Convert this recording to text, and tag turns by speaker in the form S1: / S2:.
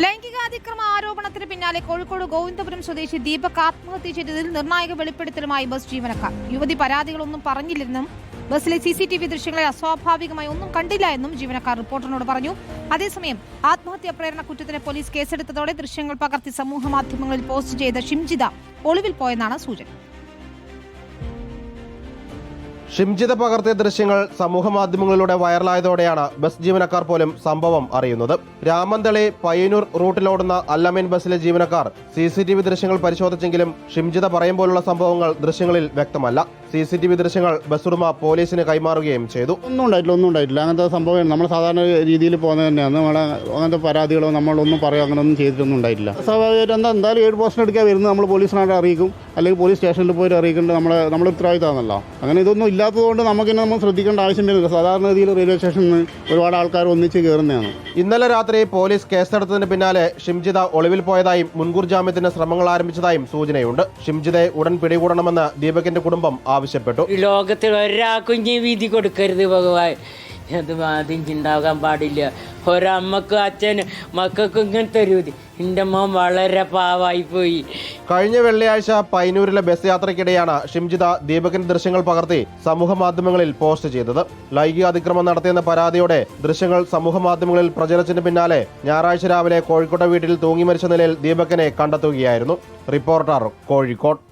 S1: ലൈംഗികാതിക്രമ ആരോപണത്തിന് പിന്നാലെ കോഴിക്കോട് ഗോവിന്ദപുരം സ്വദേശി ദീപക് ആത്മഹത്യ ചെയ്തതിൽ നിർണായക വെളിപ്പെടുത്തലുമായി ബസ് ജീവനക്കാർ. യുവതി പരാതികളൊന്നും പറഞ്ഞില്ലെന്നും ബസ്സിലെ സി സി ടി വി ദൃശ്യങ്ങളെ അസ്വാഭാവികമായി ഒന്നും കണ്ടില്ല എന്നും ജീവനക്കാർ റിപ്പോർട്ടറിനോട് പറഞ്ഞു. അതേസമയം ആത്മഹത്യാ പ്രേരണ കുറ്റത്തിന് പോലീസ് കേസെടുത്തതോടെ ദൃശ്യങ്ങൾ പകർത്തി സമൂഹ മാധ്യമങ്ങളിൽ പോസ്റ്റ് ചെയ്ത ഷിംജിത ഒളിവിൽ പോയെന്നാണ് സൂചന.
S2: ഷിംജിത പകർത്തിയ ദൃശ്യങ്ങൾ സമൂഹ മാധ്യമങ്ങളിലൂടെ വൈറലായതോടെയാണ് ബസ് ജീവനക്കാർ പോലും സംഭവം അറിയുന്നത്. രാമന്തളി പയ്യന്നൂർ റൂട്ടിലോടുന്ന അല്ലമീൻ ബസ്സിലെ ജീവനക്കാർ സി ദൃശ്യങ്ങൾ പരിശോധിച്ചെങ്കിലും ഷിംജിത പറയും പോലുള്ള സംഭവങ്ങൾ ദൃശ്യങ്ങളിൽ വ്യക്തമല്ല. സി സി ടി വി ദൃശ്യങ്ങൾ ബസ്സുടമ പോലീസിന് കൈമാറുകയും ചെയ്തു.
S3: ഒന്നും ഉണ്ടായിട്ടില്ല ഒന്നും ഉണ്ടായിട്ടില്ല. അങ്ങനത്തെ സംഭവം നമ്മൾ സാധാരണ രീതിയിൽ പോകുന്നത് തന്നെയാണ്. നമ്മളെ അങ്ങനത്തെ പരാതികളോ നമ്മളൊന്നും പറയുക അങ്ങനെ ഒന്നും ചെയ്തിട്ടൊന്നും ഉണ്ടായിട്ടില്ല. സ്വാഭാവികമായിട്ട് എന്താ എന്തായാലും ഏഴ് പോസ്റ്റ് എടുക്കാൻ വരുന്നത് നമ്മൾ പോലീസിനായിട്ട് അറിയിക്കും. അല്ലെങ്കിൽ പോലീസ് സ്റ്റേഷനിൽ പോയിട്ട് അറിയിക്കേണ്ടത് നമ്മളെ നമ്മുടെ ഉത്തരവാദിത്തമാണല്ലോ. അങ്ങനെ ഇതൊന്നും ഇല്ലാത്തതുകൊണ്ട് നമുക്ക് നമ്മൾ ശ്രദ്ധിക്കേണ്ട ആവശ്യം വരുന്നില്ല. സാധാരണ രീതിയിൽ റെയിൽവേ സ്റ്റേഷനിൽ നിന്ന് ഒരുപാട് ആൾക്കാർ ഒന്നിച്ച് കയറുന്നതാണ്
S2: ഇന്നലെ രാത്രി പോലീസ് കേസെടുത്തതിന് പിന്നാലെ ഷിംജിത ഒളിവിൽ പോയതായും മുൻകൂർ ജാമ്യത്തിന് ശ്രമങ്ങൾ ആരംഭിച്ചതായും സൂചനയുണ്ട്. ഷിംജിതയെ ഉടൻ പിടികൂടണമെന്ന് ദീപകിന്റെ കുടുംബം ആവശ്യപ്പെട്ടു.
S4: ലോകത്തിൽ ഒരാൾക്കും വിധി കൊടുക്കരുത് ഭഗവാൻ. അത് ആദ്യം ചിന്താകാൻ പാടില്ല. ഒരമ്മക്കും അച്ഛനും മക്കൾക്കും ഇങ്ങനത്തെ ഒരു എന്റെ മോൻ വളരെ പാവായി പോയി
S2: കഴിഞ്ഞ വെള്ളിയാഴ്ച പൈനൂരിലെ ബസ് യാത്രയ്ക്കിടെയാണ് ഷിംജിത ദീപകിന്റെ ദൃശ്യങ്ങൾ പകർത്തി സമൂഹ മാധ്യമങ്ങളിൽ പോസ്റ്റ് ചെയ്തത്. ലൈംഗിക അതിക്രമം നടത്തിയെന്ന പരാതിയോടെ ദൃശ്യങ്ങൾ സമൂഹ മാധ്യമങ്ങളിൽ പ്രചരിച്ചതിന് പിന്നാലെ ഞായറാഴ്ച രാവിലെ കോഴിക്കോട്ടെ വീട്ടിൽ തൂങ്ങി മരിച്ച നിലയിൽ ദീപകിനെ കണ്ടെത്തുകയായിരുന്നു. റിപ്പോർട്ടർ കോഴിക്കോട്.